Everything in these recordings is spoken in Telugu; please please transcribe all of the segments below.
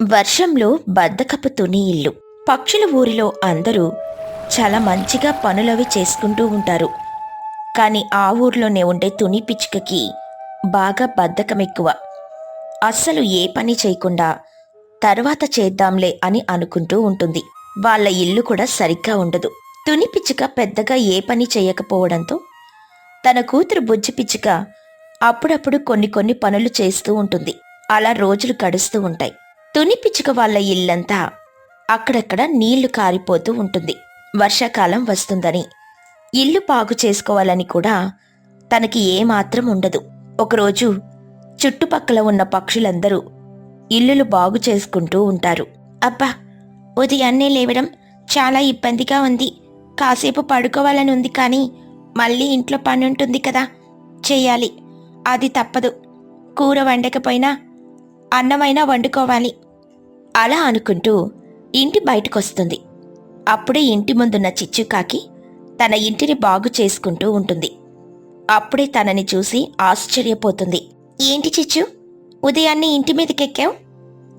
వర్షంలో బద్దకపు తుని ఇల్లు. పక్షుల ఊరిలో అందరూ చాలా మంచిగా పనులవి చేసుకుంటూ ఉంటారు. కానీ ఆ ఊర్లోనే ఉండే తుని పిచ్చుకకి బాగా బద్ధకం ఎక్కువ. అస్సలు ఏ పని చేయకుండా తర్వాత చేద్దాంలే అని అనుకుంటూ ఉంటుంది. వాళ్ళ ఇల్లు కూడా సరిగ్గా ఉండదు. తుని పిచ్చుక పెద్దగా ఏ పని చేయకపోవడంతో తన కూతురు బుజ్జి పిచ్చుక అప్పుడప్పుడు కొన్ని కొన్ని పనులు చేస్తూ ఉంటుంది. అలా రోజులు గడుస్తూ ఉంటాయి. తుని పిచ్చుక వాళ్ళ ఇల్లంతా అక్కడక్కడ నీళ్ళు కారిపోతూ ఉంటుంది. వర్షాకాలం వస్తుందని. ఇల్లు బాగు చేసుకోవాలని కూడా తనకి ఏమాత్రం ఉండదు. ఒకరోజు చుట్టుపక్కల ఉన్న పక్షులందరూ ఇల్లులు బాగు చేసుకుంటూ ఉంటారు. అబ్బా! ఉదయాన్నే లేవడం చాలా ఇబ్బందిగా ఉంది. కాసేపు పడుకోవాలని ఉంది కానీ మళ్ళీ ఇంట్లో పని ఉంటుంది కదా. చేయాలి. అది తప్పదు. కూర వండకపోయినా అన్నమైనా వండుకోవాలి. అలా అనుకుంటూ ఇంటి బయటకొస్తుంది. అప్పుడే ఇంటి ముందున్న చిచ్చుకాకి తన ఇంటిని బాగు చేసుకుంటూ ఉంటుంది. అప్పుడే తనని చూసి ఆశ్చర్యపోతుంది. ఏంటి చిచ్చు? ఉదయాన్నే ఇంటి మీదకెక్కావు?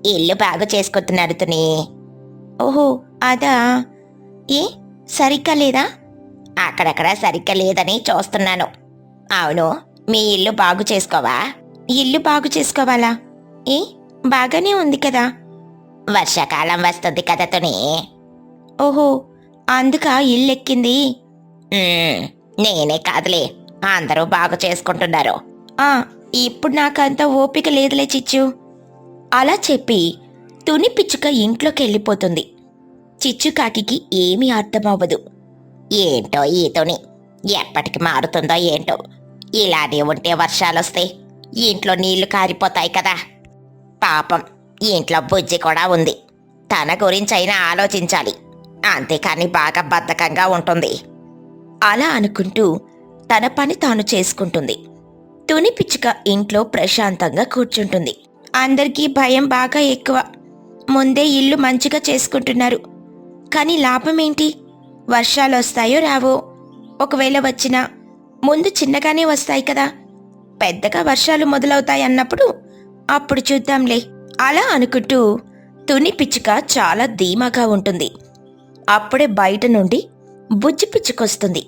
ఇల్లు బాగు చేసుకుంటున్నాడు తుని. ఓహో అదా? ఏ? సరిగ్గా లేదా? అక్కడక్కడ సరిగ్గా లేదని చూస్తున్నాను. అవును మీ ఇల్లు బాగు చేసుకోవా? ఇల్లు బాగు చేసుకోవాలా? ఏ? బాగానే ఉంది కదా. వర్షాకాలం వస్తుంది కదా తుని. ఓహో అందుక ఇల్లు ఎక్కింది నేనే కాదులే అందరూ బాగు చేసుకుంటున్నారు. ఆ ఇప్పుడు నాకంత ఓపిక లేదులే చిచ్చు. అలా చెప్పి తుని పిచ్చుక ఇంట్లోకి వెళ్ళిపోతుంది చిచ్చుకాకి ఏమీ అర్థమవ్వదు. ఏంటో ఈ తుని ఎప్పటికి మారుతుందో ఏంటో. ఇలానే ఉంటే వర్షాలొస్తే ఇంట్లో నీళ్ళు కారిపోతాయి కదా. పాపం ఇంట్లో బుజ్జి కూడా ఉంది. తన గురించి అయినా ఆలోచించాలి. అంతేకాని బాగా బద్ధకంగా ఉంటుంది. అలా అనుకుంటూ తన పని తాను చేసుకుంటుంది. తుని పిచ్చుక ఇంట్లో ప్రశాంతంగా కూర్చుంటుంది. అందరికీ భయం బాగా ఎక్కువ. ముందే ఇల్లు మంచిగా చేసుకుంటున్నారు. కానీ లాభం ఏంటి వర్షాలు వస్తాయో రావో? ఒకవేళ వచ్చినా ముందు చిన్నగానే వస్తాయి కదా. పెద్దగా వర్షాలు మొదలవుతాయి అన్నప్పుడు అప్పుడు చూద్దాంలే. అలా అనుకుంటూ తుని పిచ్చుక చాలా ధీమాగా ఉంటుంది. అప్పుడే బయట నుండి బుజ్జి పిచ్చుకొస్తుంది.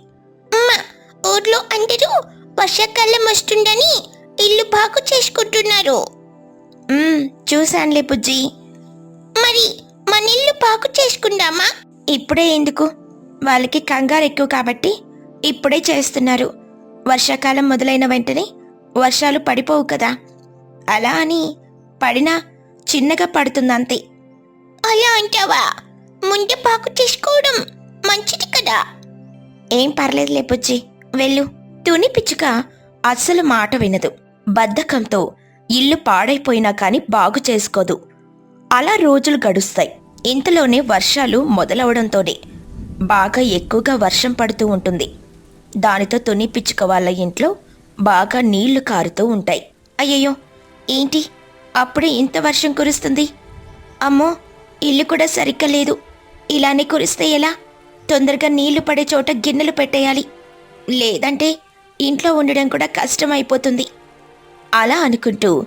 ఊర్లో అందరూ వర్షాకాలం వస్తుందని ఇల్లు బాగు చేసుకుంటున్నారు. చూశానులే బుజ్జి. మరి మన ఇల్లు బాగు చేసుకుందామా? ఇప్పుడే ఎందుకు? వాళ్ళకి కంగారు ఎక్కువ కాబట్టి ఇప్పుడే చేస్తున్నారు. వర్షాకాలం మొదలైన వెంటనే వర్షాలు పడిపోవు కదా. అలా అని పడినా చిన్నగా పడుతుందంతే. అలా అంటావా? ముందు బాగు చేసుకోవడం మంచిది కదా. ఏం పర్లేదు లేపుచ్చి వెళ్ళు. తుని పిచ్చుక అస్సలు మాట వినదు. బద్ధకంతో ఇల్లు పాడైపోయినా కాని బాగు చేసుకోదు. అలా రోజులు గడుస్తాయి. ఇంతలోనే వర్షాలు మొదలవడంతోనే బాగా ఎక్కువగా వర్షం పడుతూ ఉంటుంది. దానితో తుని పిచ్చుక వాళ్ళ ఇంట్లో బాగా నీళ్ళు కారుతూ ఉంటాయి. అయ్యయ్యో ఏంటి? అప్పుడే ఇంత వర్షం కురుస్తుంది. అమ్మో ఇల్లు కూడా సరిగ్గా లేదు. ఇలానే కురిస్తే ఎలా? తొందరగా నీళ్ళు పడే చోట గిన్నెలు పెట్టేయాలి. లేదంటే ఇంట్లో ఉండడం కూడా కష్టమైపోతుంది. అలా అనుకుంటూ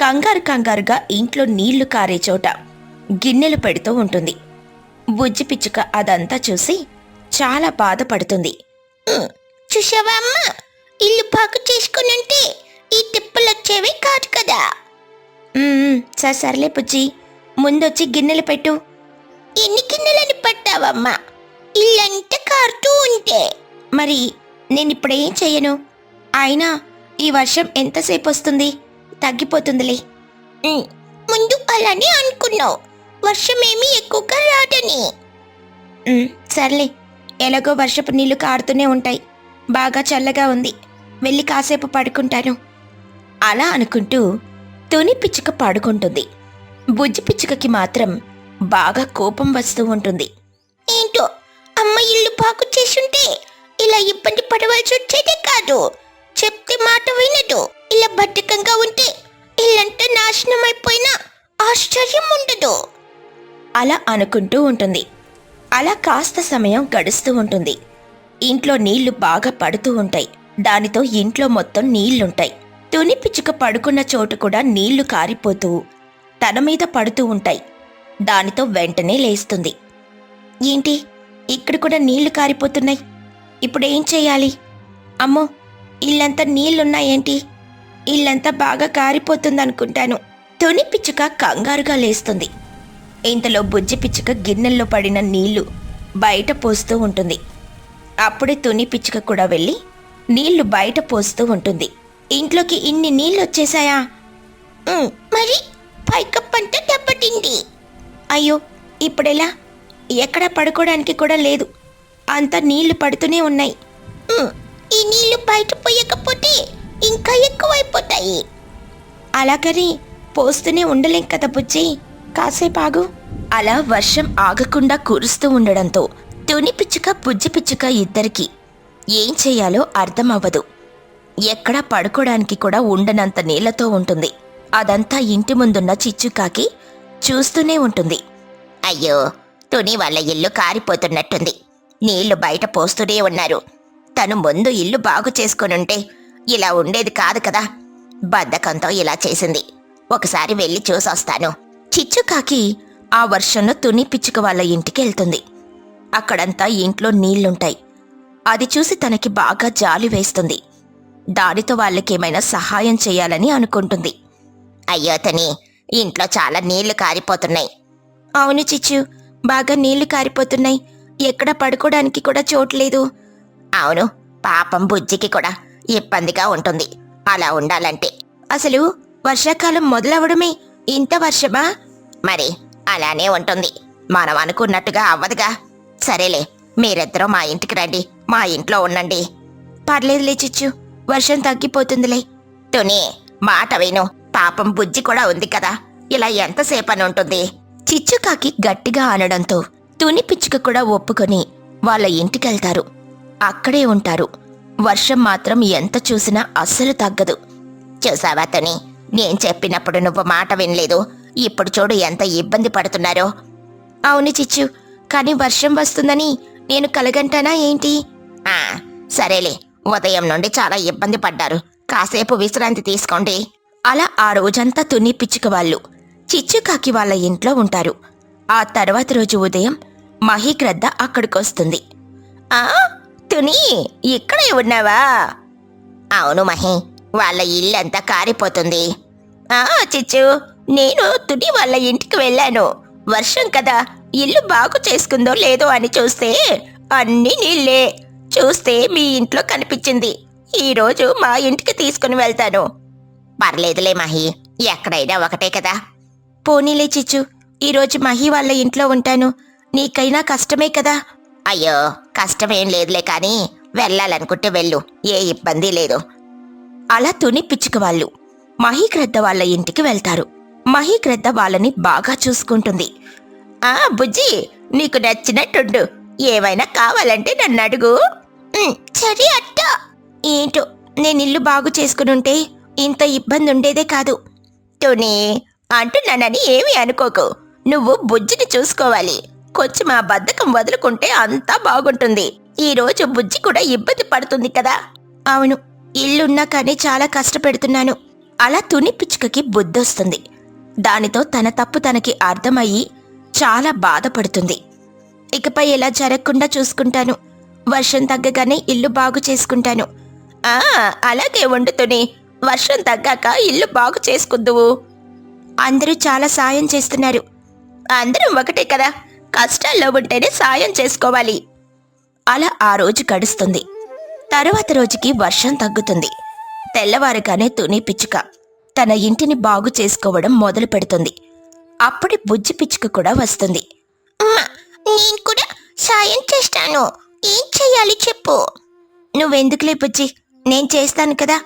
కంగారు కంగారుగా ఇంట్లో నీళ్ళు కారే చోట గిన్నెలు పెడుతూ ఉంటుంది. బుజ్జి పిచ్చుక అదంతా చూసి చాలా బాధపడుతుంది. చూసావా అమ్మ? ఇల్లు బాగు చేసుకునుంటే ఈ తిప్పలు వచ్చేవి కాదు కదా? సరే సర్లే పుజ్జి ముందొచ్చి గిన్నెలు పెట్టు. ఎన్ని గిన్నెలని పట్టావమ్మా? ఇల్లంతా కారుతూ ఉంటే. మరి నేను ఇప్పుడేం చెయ్యను? అయినా ఈ వర్షం ఎంతసేపు వస్తుంది? తగ్గిపోతుందిలే. ముందు అలానే అనుకున్నావు. వర్షం ఏమీ ఎక్కువగా రాదని. సర్లే. ఎలాగో వర్షపు నీళ్ళు కారుతూనే ఉంటాయి. బాగా చల్లగా ఉంది. వెళ్ళి కాసేపు పడుకుంటాను. అలా అనుకుంటూ తుని పిచ్చుక పడుకుంటుంది. బుజ్జి పిచ్చుకకి మాత్రం బాగా కోపం వస్తూ ఉంటుంది. ఏంటో అమ్మ ఇల్లు పాకు చేసుంటే ఇలా ఇబ్బంది పడవలసి వచ్చేదే కాదు. చెప్తే మాట వినదు. ఇలా బద్ధకంగా ఉంటే ఇల్లంతా నాశనం అయిపోయినా ఆశ్చర్యం ఉండదు. అలా అనుకుంటూ ఉంటుంది. అలా కాస్త సమయం గడుస్తూ ఉంటుంది. ఇంట్లో నీళ్ళు బాగా పడుతూ ఉంటాయి. దానితో ఇంట్లో మొత్తం నీళ్ళుంటాయి. తుని పిచ్చుక పడుకున్న చోటు కూడా నీళ్ళు కారిపోతూ తన మీద పడుతూ ఉంటాయి. దానితో వెంటనే లేస్తుంది. ఏంటి? ఇక్కడ కూడా నీళ్ళు కారిపోతున్నాయి. ఇప్పుడు ఏం చేయాలి? అమ్మో! ఇల్లంతా నీళ్ళున్నాయేంటి? ఇల్లంతా బాగా కారిపోతుందనుకుంటాను. తుని పిచ్చుక కంగారుగా లేస్తుంది. ఇంతలో బుజ్జి పిచ్చుక గిన్నెల్లో పడిన నీళ్ళు బయట పోస్తూ ఉంటుంది. అప్పుడే తుని పిచ్చుక కూడా వెళ్ళి నీళ్ళు బయట పోస్తూ ఉంటుంది. ఇంట్లోకి ఇన్ని నీళ్ళు వచ్చేసాయా మరి మరి పైకప్పంతా దెబ్బతింది. అయ్యో ఇప్పుడెలా? ఎక్కడ పడుకోవడానికి కూడా లేదు. అంత నీళ్ళు పడుతూనే ఉన్నాయి. ఈ నీళ్ళు బయట పోయకపోతే ఇంకా ఎక్కువైపోతాయి. అలాగని పోస్తూనే ఉండలేం కదా బుజ్జి. కాసేపు ఆగు. అలా వర్షం ఆగకుండా కురుస్తూ ఉండడంతో తుని పిచ్చుక బుజ్జి పిచ్చుక ఇద్దరికి ఏం చేయాలో అర్థం అవ్వదు ఎక్కడా పడుకోవడానికి కూడా ఉండనంత నీళ్ళతో ఉంటుంది. అదంతా ఇంటి ముందున్న చిచ్చుకాకి చూస్తూనే ఉంటుంది. అయ్యో తుని వాళ్ళ ఇల్లు కారిపోతున్నట్టుంది. నీళ్ళు బయట పోస్తూనే ఉన్నారు. తను ముందు ఇల్లు బాగు చేసుకునుంటే ఇలా ఉండేది కాదు కదా. బద్ధకంతో ఇలా చేసింది. ఒకసారి వెళ్ళి చూసొస్తాను. చిచ్చుకాకి ఆ వర్షంలో తుని పిచ్చుక వాళ్ళ ఇంటికి వెళ్తుంది. అక్కడంతా ఇంట్లో నీళ్ళుంటాయి. అది చూసి తనకి బాగా జాలి వేస్తుంది. దానితో వాళ్ళకేమైనా సహాయం చేయాలని అనుకుంటుంది. అయ్యో తని ఇంట్లో చాలా నీళ్ళు కారిపోతున్నాయి. అవును చిచ్చు బాగా నీళ్ళు కారిపోతున్నాయి. ఎక్కడ పడుకోవడానికి కూడా చోట్లేదు అవును పాపం బుజ్జికి కూడా ఇబ్బందిగా ఉంటుంది. అలా ఉండాలంటే. అసలు వర్షాకాలం మొదలవడమే ఇంత వర్షమా? మరి అలానే ఉంటుంది. మనం అనుకున్నట్టుగా అవ్వదుగా. సరేలే మీరిద్దరూ మా ఇంటికి రండి మా ఇంట్లో ఉండండి. పర్లేదులే చిచ్చు. వర్షం తగ్గిపోతుందిలే. తుని మాట విను. పాపం బుజ్జి కూడా ఉంది కదా. ఇలా ఎంతసేపని ఉంటుంది చిచ్చుకాకి గట్టిగా అనడంతో తుని పిచ్చుక కూడా ఒప్పుకొని వాళ్ళ ఇంటికెళ్తారు. అక్కడే ఉంటారు. వర్షం మాత్రం ఎంత చూసినా అస్సలు తగ్గదు. చూసావా తుని నేను చెప్పినప్పుడు నువ్వు మాట వినలేదు. ఇప్పుడు చూడు ఎంత ఇబ్బంది పడుతున్నారో. అవును చిచ్చు కానీ వర్షం వస్తుందని నేను కలగంటానా ఏంటి? ఆ సరేలే. ఉదయం నుండి చాలా ఇబ్బంది పడ్డారు. కాసేపు విశ్రాంతి తీసుకోండి. అలా ఆ రోజంతా తుని పిచ్చుక వాళ్ళు చిచ్చుకాకి వాళ్ళ ఇంట్లో ఉంటారు. ఆ తర్వాత రోజు ఉదయం మహీగ్రద్ద అక్కడికొస్తుంది. ఆ తుని ఇక్కడే ఉన్నావా? అవును మహి వాళ్ళ ఇల్లంతా కారిపోతుంది. ఆ చిచ్చు నేను తుని వాళ్ళ ఇంటికి వెళ్ళాను. వర్షం కదా ఇల్లు బాగు చేసుకుందో లేదో అని చూస్తే అన్ని నీళ్ళే. చూస్తే మీ ఇంట్లో కనిపించింది. ఈరోజు మా ఇంటికి తీసుకుని వెళ్తాను. పర్లేదులే మహి ఎక్కడైనా ఒకటే కదా. పోనీలే చిచ్చు ఈరోజు మహి వాళ్ళ ఇంట్లో ఉంటాను. నీకైనా కష్టమే కదా. అయ్యో కష్టమేం లేదులే కానీ వెళ్ళాలనుకుంటే వెళ్ళు ఏ ఇబ్బంది లేదు. అలా తుని పిచ్చుక వాళ్ళు మహీగ్రద్ద వాళ్ళ ఇంటికి వెళ్తారు. మహీగ్రద్ద వాళ్ళని బాగా చూసుకుంటుంది. ఆ బుజ్జి నీకు నచ్చినట్టుండు. ఏమైనా కావాలంటే నన్ను అడుగు. "ఉమ్, సరే అట్ట ఏంటో నేను ఇల్లు బాగు చేసుకునుంటే ఇంత ఇబ్బంది ఉండేదే కాదు. టోనీ అంటున్నానని ఏమీ అనుకోకు. నువ్వు బుజ్జిని చూసుకోవాలి. కొంచెం ఆ బద్ధకం వదులుకుంటే అంతా బాగుంటుంది. ఈ రోజు బుజ్జి కూడా ఇబ్బంది పడుతుంది కదా. అవును ఇల్లున్నా కానీ చాలా కష్టపెడుతున్నాను. అలా తుని పిచ్చుకకి బుద్ధొస్తుంది. దానితో తన తప్పు తనకి అర్థమయ్యి చాలా బాధపడుతుంది. ఇకపై ఎలా జరగకుండా చూసుకుంటాను. వర్షం తగ్గగానే ఇల్లు బాగు చేసుకుంటాను. ఆ అలాగే వండుతుని. వర్షం తగ్గాక ఇల్లు బాగు చేసుకుందువు. అందరూ చాలా సాయం చేస్తున్నారు. అందరం ఒకటే కదా. కష్టాల్లో ఉంటేనే సాయం చేసుకోవాలి. అలా ఆ రోజు గడుస్తుంది. తరువాత రోజుకి వర్షం తగ్గుతుంది. తెల్లవారుగానే తుని పిచ్చుక తన ఇంటిని బాగు చేసుకోవడం మొదలు పెడుతుంది. అప్పుడే బుజ్జి పిచ్చుక కూడా వస్తుంది. నేను కూడా సాయం చేస్తాను. ఏం చెయ్యాలి చెప్పు. నువ్వెందుకులే బుజ్జి? నేను చేస్తాను కదా.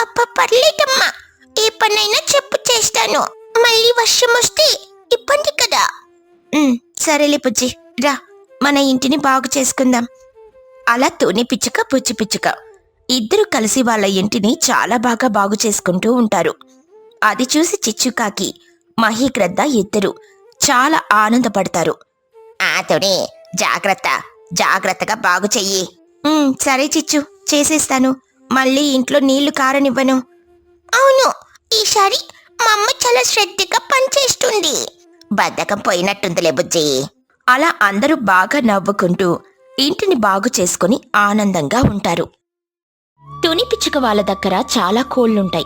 అప్ప పర్లేదమ్మా. ఏ పనైనా చెప్పు చేస్తాను. మళ్ళీ వర్షం వస్తే ఇబ్బంది కదా. సరేలే బుజ్జి. రా మన ఇంటిని బాగు చేసుకుందాం. అలా తుని పిచ్చుక పుచ్చి పిచ్చుక. ఇద్దరు కలిసి వాళ్ళ ఇంటిని చాలా బాగా బాగు చేసుకుంటూ ఉంటారు. అది చూసి చిచ్చుకాకి మహీక్రద్ద ఇద్దరు చాలా ఆనందపడతారు. ఆ తుని జాగ్రత్త. జాగ్రత్తగా బాగు చెయ్యి. సరే చిచ్చు చేసేస్తాను. మళ్ళీ ఇంట్లో నీళ్ళు కారనివ్వను. అవును ఈసారి మా అమ్మ చాలా శ్రద్ధగా పనిచేస్తుంది. బద్ధకం పోయినట్టుందిలే బుజ్జి. అలా అందరూ బాగా నవ్వుకుంటూ ఇంటిని బాగు చేసుకుని ఆనందంగా ఉంటారు. తుని పిచ్చుక వాళ్ళ దగ్గర చాలా కోళ్ళుంటాయి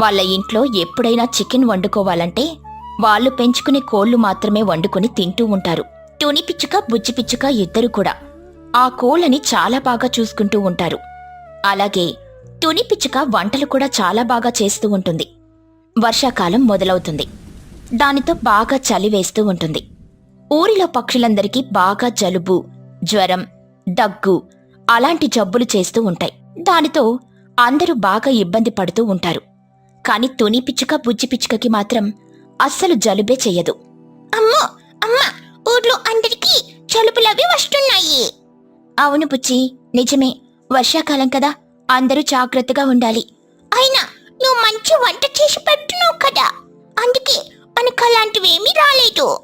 వాళ్ళ ఇంట్లో ఎప్పుడైనా చికెన్ వండుకోవాలంటే వాళ్ళు పెంచుకునే కోళ్ళు మాత్రమే వండుకొని తింటూ ఉంటారు. తుని పిచ్చుక బుజ్జి పిచ్చుక ఇద్దరు కూడా. ఆ కోళ్ళని చాలా బాగా చూసుకుంటూ ఉంటారు. అలాగే తుని పిచ్చుక వంటలు కూడా చాలా బాగా చేస్తూ ఉంటుంది. వర్షాకాలం మొదలవుతుంది. దానితో బాగా చలి వేస్తూ ఉంటుంది. ఊరిలో పక్షులందరికీ బాగా జలుబు జ్వరం దగ్గు అలాంటి జబ్బులు చేస్తూ ఉంటాయి. దానితో అందరూ బాగా ఇబ్బంది పడుతూ ఉంటారు. కాని తుని పిచ్చుక బుజ్జి పిచ్చుకకి మాత్రం అస్సలు జలుబే చెయ్యదు. అమ్మో! ఊర్లో అందరికీ జలుబులవి వస్తున్నాయి. అవును పుచ్చి నిజమే. వర్షాకాలం కదా అందరూ జాగ్రత్తగా ఉండాలి. అయినా నువ్వు మంచి వంట చేసి పెట్టున్నావు కదా అందుకే మనకు అలాంటివేమీ రాలేదు.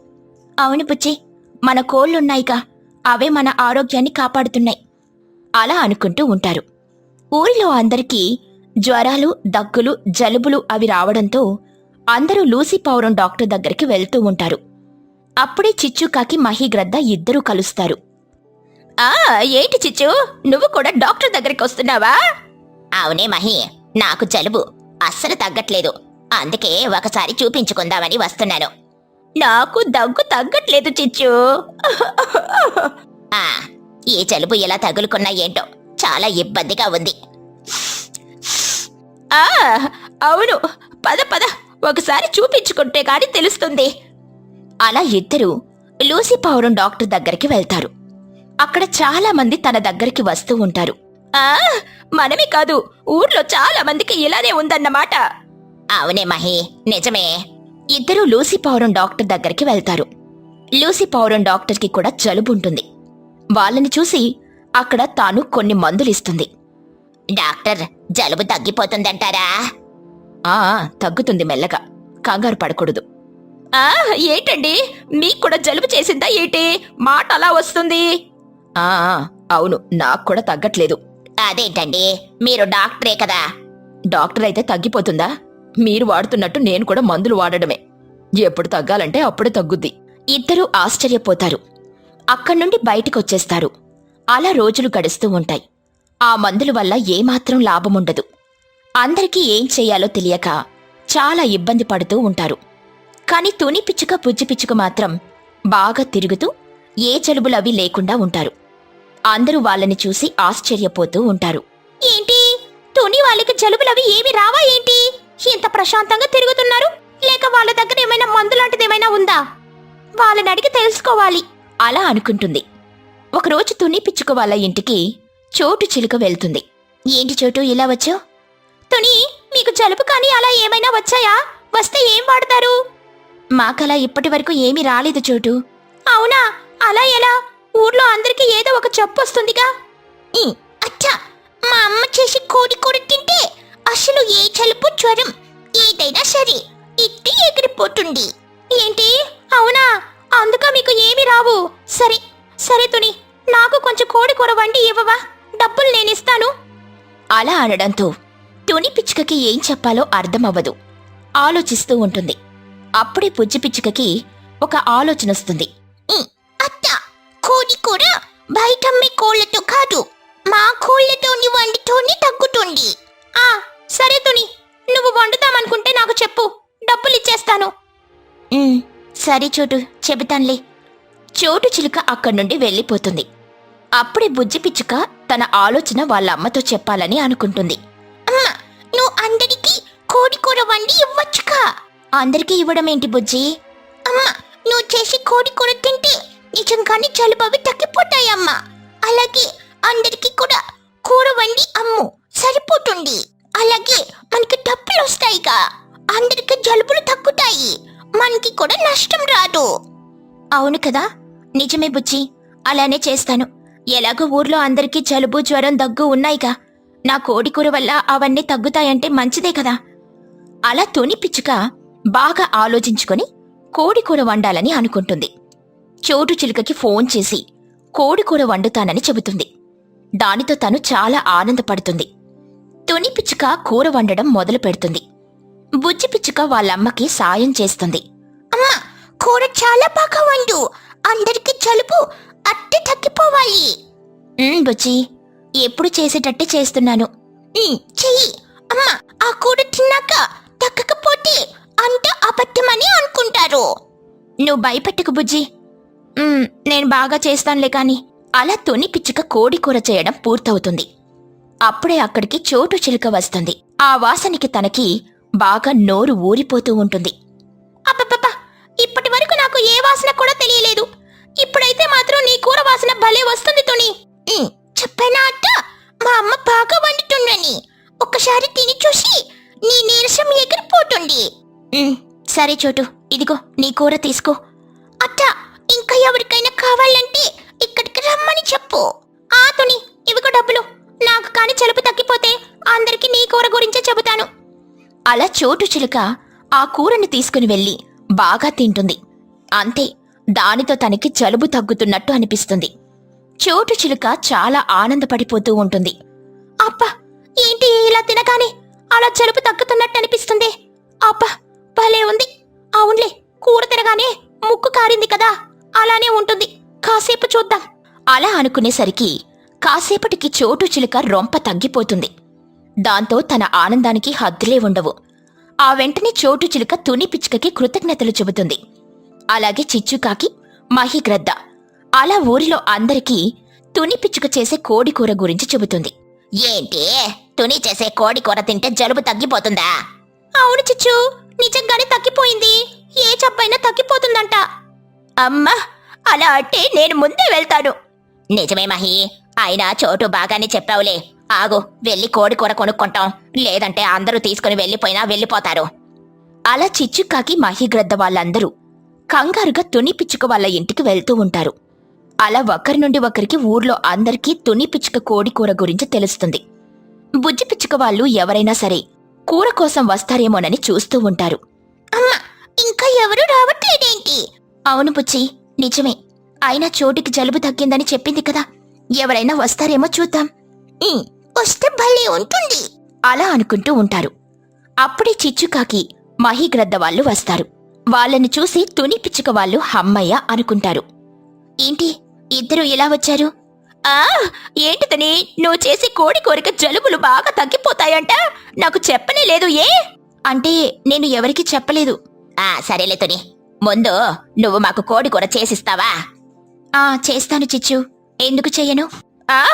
అవును పుచ్చి మన కోళ్ళున్నాయిగా అవే మన ఆరోగ్యాన్ని కాపాడుతున్నాయి. అలా అనుకుంటూ ఉంటారు. ఊరిలో అందరికీ జ్వరాలు దగ్గులు జలుబులు అవి రావడంతో అందరూ లూసీ పౌరం డాక్టర్ దగ్గరికి వెళ్తూ ఉంటారు. అప్పుడే చిచ్చుకాకి మహిగ్రద్ద ఇద్దరూ కలుస్తారు. ఆ ఏంటి చిచ్చు? నువ్వు కూడా డాక్టర్ దగ్గరికి వస్తున్నావా? అవునే మహి నాకు జలుబు. అస్సలు తగ్గట్లేదు. అందుకే ఒకసారి చూపించుకుందామని వస్తున్నాను. నాకు దగ్గు తగ్గట్లేదు చిచ్చు. ఆ ఈ జలుబు ఎలా తగులుకున్నా ఏంటో చాలా ఇబ్బందిగా ఉంది. ఆ అవును. పద పద. ఒకసారి చూపించుకుంటే కానీ తెలుస్తుంది. అలా ఇద్దరూ లూసీ పౌరం డాక్టర్ దగ్గరికి వెళ్తారు. అక్కడ చాలా మంది తన దగ్గరికి వస్తూ ఉంటారు. ఆ మనమే కాదు ఊర్లో చాలా మందికి ఇలానే ఉందన్నమాట. అవునే మహి నిజమే. ఇద్దరూ లూసీ పౌరం డాక్టర్ దగ్గరికి వెళ్తారు. లూసీ పౌరం డాక్టర్కి కూడా జలుబు ఉంటుంది. వాళ్ళని చూసి అక్కడ తాను కొన్ని మందులిస్తుంది డాక్టర్ జలుబు తగ్గిపోతుందంటారా? ఆ తగ్గుతుంది మెల్లగా. కంగారు పడకూడదు. ఏంటండి? మీకు కూడా జలుబు చేసిందా ఏంటి? మాట అలా వస్తుంది. ఆ అవును నాకు కూడా తగ్గట్లేదు. అదేంటండి? మీరు డాక్టరే కదా? డాక్టర్ అయితే తగ్గిపోతుందా? మీరు వాడుతున్నట్టు నేను కూడా మందులు వాడడమే. ఎప్పుడు తగ్గాలంటే అప్పుడే తగ్గుద్ది. ఇద్దరూ ఆశ్చర్యపోతారు. అక్కడి నుండి బయటికొచ్చేస్తారు. అలా రోజులు గడుస్తూ ఉంటాయి. ఆ మందుల వల్ల ఏమాత్రం లాభముండదు. అందరికీ ఏం చెయ్యాలో తెలియక చాలా ఇబ్బంది పడుతూ ఉంటారు. కానీ తుని పిచ్చుక బుజ్జి పిచ్చుక మాత్రం బాగా తిరుగుతూ ఏ జలుబులవి లేకుండా ఉంటారు. అందరూ వాళ్ళని చూసి ఆశ్చర్యపోతూ ఉంటారు. ఏంటి? తుని వాళ్ళకి జలుబులవి ఏమి రావా ఏంటి? ఇంత ప్రశాంతంగా తిరుగుతున్నారు. లేక వాళ్ళ దగ్గర ఏమైనా మందు లాంటిది ఏమైనా ఉందా? వాళ్ళని అడిగి తెలుసుకోవాలి. అలా అనుకుంటుంది. ఒకరోజు తుని పిచ్చుక వాళ్ళ ఇంటికి చోటు చిలుక వెళ్తుంది. ఏంటి చోటు? ఇలా వచ్చావు? తుని మీకు జలుబు కానీ అలా ఏమైనా వచ్చాయా? వస్తే ఏం వాడతారు? మాకలా ఇప్పటి వరకు ఏమీ రాలేదు చోటు. అవునా? అలా ఎలా? ఊర్లో అందరికీ ఏదో ఒక చెప్పు వస్తుందిగా. ఈ, అచ్చా! మా అమ్మ చేసి కోడి కూర తింటే అసలు ఏ జలుబు జ్వరం ఏదైనా సరే ఇట్టి ఎగిరిపోతుంది. ఏంటి? అవునా? అందుక మీకు ఏమి రావు. సరే సరే తుని నాకు కొంచెం కోడి కూర వండి ఇవ్వవా? డబ్బులు నేను ఇస్తాను. అలా అనడంతో తుని పిచ్చుకకి ఏం చెప్పాలో అర్థమవ్వదు. ఆలోచిస్తూ ఉంటుంది. అప్పుడే పుజ్జిపిచ్చుకకి ఒక ఆలోచన వస్తుంది. అత్త కోడి కూర బయటమ్మే కోళ్ళతో కోళ్ళతో కాదు మా కోళ్ళతోని వండితోని తగ్గుతుంది. ఆ సరే తుని నువ్వు వండుతామనుకుంటే నాకు చెప్పు డబ్బులు ఇచ్చేస్తాను సరే చోటు చెబుతాన్లే. చోటు చిలుక అక్కడి నుండి వెళ్ళిపోతుంది. అప్పుడే బుజ్జి పిచ్చుక తన ఆలోచన వాళ్ళ అమ్మతో చెప్పాలని అనుకుంటుంది. అమ్మ నువ్వు అందరికీ కోడి కూర వండి ఇవ్వచ్చుకా అందరికీ ఇవ్వడం ఏంటి బుజ్జి? అమ్మా నువ్వు చేసి కోడి కూర తింటే నిజంగానే జలుబవి తగ్గిపోతాయమ్మా అలాగే అందరికీ కూడా కూర వండి అమ్ము సరిపోతుంది. అలాగే మనకి డబ్బులు వస్తాయిగా. అందరికి జలుబులు తగ్గుతాయి. మనకి కూడా నష్టం రాదు. అవును కదా? నిజమే బుజ్జి. అలానే చేస్తాను. ఎలాగో ఊర్లో అందరికీ జలుబు జ్వరం దగ్గు ఉన్నాయిగా. నా కోడికూర వల్ల అవన్నీ తగ్గుతాయంటే మంచిదే కదా. అలా తుని పిచ్చుక బాగా ఆలోచించుకొని కోడికూర వండాలని అనుకుంటుంది. చోటు చిలుకకి ఫోన్ చేసి కోడికూర వండుతానని చెబుతుంది. దానితో తను చాలా ఆనందపడుతుంది. తుని పిచ్చుక కూర వండడం మొదలు పెడుతుంది. బుజ్జి పిచ్చుక వాళ్ళమ్మకి సాయం చేస్తుంది. అమ్మా కూర చాలా బాగా వండు. అందరికి జలుబు అట్టి తగ్గిపోవాలి. బుజ్జి ఎప్పుడు చేసేటట్టే చేస్తున్నాను. చెయ్యి. అమ్మా ఆ కూర తిన్నాక తగ్గకపోతే అంటే అబద్ధమని అనుకుంటారు. నువ్వు భయపెట్టకు బుజ్జి. నేను బాగా చేస్తానులే కాని అలా తొని పిచ్చుక కోడి కూర చేయడం పూర్తవుతుంది. అప్పుడే అక్కడికి చోటు చిలుక వస్తుంది. ఆ వాసనకి తనకి బాగా నోరు ఊరిపోతూ ఉంటుంది. అబ్బబ్బబ్బా ఇప్పటి వరకు నాకు ఏ వాసన కూడా తెలియలేదు. ఇప్పుడైతే మాత్రం నీ కూర వాసన భలే వస్తుంది తుని. చెప్పానా అత్త? మా అమ్మ బాగా వండుతుందని. ఒక్కసారి తిని చూసి నీ నీరసం ఎగిరిపోతుంది. సరే చోటు ఇదిగో నీ కూర తీసుకో. అట్టా ఇంకా ఎవరికైనా కావాలంటే ఇక్కడికి రమ్మని చెప్పు. ఆతుని ఇవిగో డబ్బులు. నాకు కాని చలుపు తగ్గిపోతే అందరికి నీ కూర గురించే చెబుతాను. అలా చోటు చిలుక ఆ కూరని తీసుకుని వెళ్ళి బాగా తింటుంది. అంతే దానితో తనకి జలుబు తగ్గుతున్నట్టు అనిపిస్తుంది. చోటు చిలుక చాలా ఆనందపడిపోతూ ఉంటుంది. అబ్బా ఏంటి ఇలా తినగానే అలా జలుబు తగ్గుతున్నట్టు అనిపిస్తుంది? అబ్బా భలే ఉంది. అవునులే కూర తినగానే ముక్కు కారింది కదా. అలానే ఉంటుంది. కాసేపు చూద్దాం. అలా అనుకునేసరికి కాసేపటికి చోటు చిలుక రొంప తగ్గిపోతుంది. దాంతో తన ఆనందానికి హద్దులే ఉండవు. ఆ వెంటనే చోటు చిలుక తుని పిచ్చుకకి కృతజ్ఞతలు చెబుతుంది. అలాగే చిచ్చుకాకి మహిగ్రద్ద. అలా ఊరిలో అందరికీ తుని పిచ్చుక చేసే కోడి కూర గురించి చెబుతుంది. ఏంటి? తుని చేసే కోడి కూర తింటే జలుబు తగ్గిపోతుందా? అవును చిచ్చు. నిజంగానే తగ్గిపోయింది. ఏ చెప్పైనా తగ్గిపోతుందంట. అమ్మా అలా అంటే నేను ముందే వెళ్తాను. నిజమే మహి అయినా చోటు బాగానే చెప్పావులే. ఆగు వెళ్ళి కోడి కూర కొనుక్కుంటాం. లేదంటే అందరూ తీసుకుని వెళ్ళిపోయినా వెళ్ళిపోతారు. అలా చిచ్చుకాకి మహిగ్రద్ద వాళ్ళందరూ కంగారుగా తుని పిచ్చుక వాళ్ళ ఇంటికి వెళ్తూ ఉంటారు. అలా ఒకరి నుండి ఒకరికి ఊర్లో అందరికీ తుని పిచ్చుక కోడి కూర గురించి తెలుస్తుంది. బుజ్జి పిచ్చుక వాళ్ళు ఎవరైనా సరే కూర కోసం వస్తారేమోనని చూస్తూ ఉంటారు. అమ్మా ఇంకా ఎవరు రావట్లేదేంటి? అవును పుచ్చి నిజమే. అయినా చోటుకి జలుబు తగ్గిందని చెప్పింది కదా. ఎవరైనా వస్తారేమో చూద్దాం. వస్తే భలే ఉంటుంది అలా అనుకుంటూ ఉంటారు. అప్పుడే చిచ్చుకాకి మహిగ్రద్ద వాళ్ళు వస్తారు. వాళ్ళని చూసి తుని పిచ్చుక వాళ్ళు హమ్మయ్య అనుకుంటారు. ఏంటి ఇద్దరు ఇలా వచ్చారు? ఆ ఏంటి తని? నువ్వు చేసే కోడి కోరిక జలుబులు బాగా తగ్గిపోతాయంట. నాకు చెప్పనే లేదు ఏ? అంటే నేను ఎవరికి చెప్పలేదు. ఆ సరేలే తుని. ముందు నువ్వు మాకు కోడి కూర చేసిస్తావా? ఆ చేస్తాను చిచ్చు. ఎందుకు చెయ్యను ఆ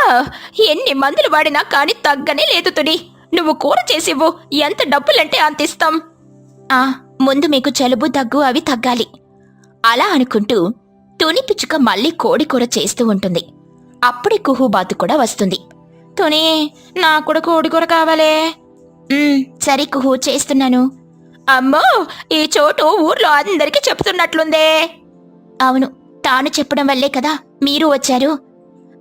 ఎన్ని మందులు వాడినా కాని తగ్గనే లేదు తుని. నువ్వు కూర చేసివ్వు. ఎంత డబ్బులంటే అంత ఇస్తాం. ఆ ముందు మీకు జలుబు దగ్గు అవి తగ్గాలి. అలా అనుకుంటూ తుని పిచ్చుక మళ్ళీ కోడి కూర చేస్తూ ఉంటుంది. అప్పుడే కుహుబాతు కూడా వస్తుంది. తుని నా కూడా కోడి కావాలే. సరే కుహు చేస్తున్నాను. అమ్మో ఈ చోటు ఊర్లో అందరికీ చెప్తున్నట్లుందే. అవును తాను చెప్పడం వల్లే కదా మీరు వచ్చారు.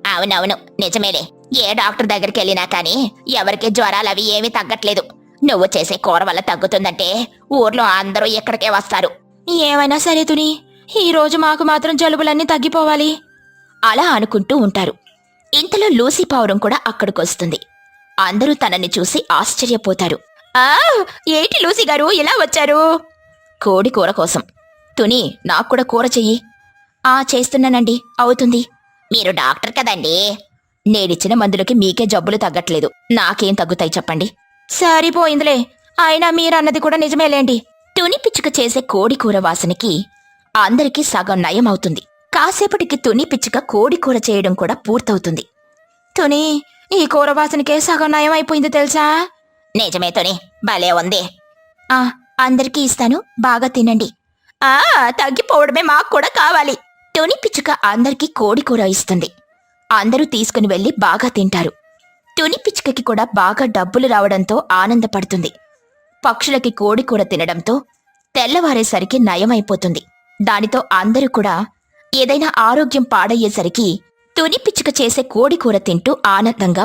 అవునవును నిజమేలే. ఏ డాక్టర్ దగ్గరికి వెళ్ళినా కానీ ఎవరికి జ్వరాలు అవి ఏమీ తగ్గట్లేదు. నువ్వు చేసే కూర వల్ల తగ్గుతుందంటే ఊర్లో అందరూ ఇక్కడికే వస్తారు. ఏమైనా సరే తుని ఈరోజు మాకు మాత్రం జలుబులన్నీ తగ్గిపోవాలి. అలా అనుకుంటూ ఉంటారు. ఇంతలో లూసీ పావురం కూడా అక్కడికొస్తుంది. అందరూ తనని చూసి ఆశ్చర్యపోతారు. ఆ ఏంటి లూసీ గారు ఎలా వచ్చారు? కోడి కూర కోసం. తుని నాకు కూడా కూర చెయ్యి. ఆ చేస్తున్నానండి అవుతుంది. మీరు డాక్టర్ కదండి. నేనిచ్చిన మందులకి మీకే జబ్బులు తగ్గట్లేదు. నాకేం తగ్గుతాయి చెప్పండి. సరిపోయిందిలే. అయినా మీరన్నది కూడా నిజమేలేండి. తుని పిచ్చుక చేసే కోడి కూర వాసనకి అందరికీ సగం నయం అవుతుంది కాసేపటికి తుని పిచ్చుక కోడి కూర చేయడం కూడా పూర్తవుతుంది. తుని ఈ కూర వాసనకే సగం నయం అయిపోయింది తెలుసా? నిజమే తుని భలే ఉంది. ఆ అందరికీ ఇస్తాను బాగా తినండి. ఆ తగ్గిపోవడమే మాకు కూడా కావాలి. తుని పిచ్చుక అందరికీ కోడి కూర ఇస్తుంది. అందరూ తీసుకుని వెళ్ళి బాగా తింటారు. తుని పిచ్చుకకి కూడా బాగా డబ్బులు రావడంతో ఆనందపడుతుంది. పక్షులకి కోడి కూర తినడంతో తెల్లవారేసరికి నయమైపోతుంది. దానితో అందరూ కూడా ఏదైనా ఆరోగ్యం పాడయ్యేసరికి తుని పిచ్చుక చేసే కోడి కూర తింటూ ఆనందంగా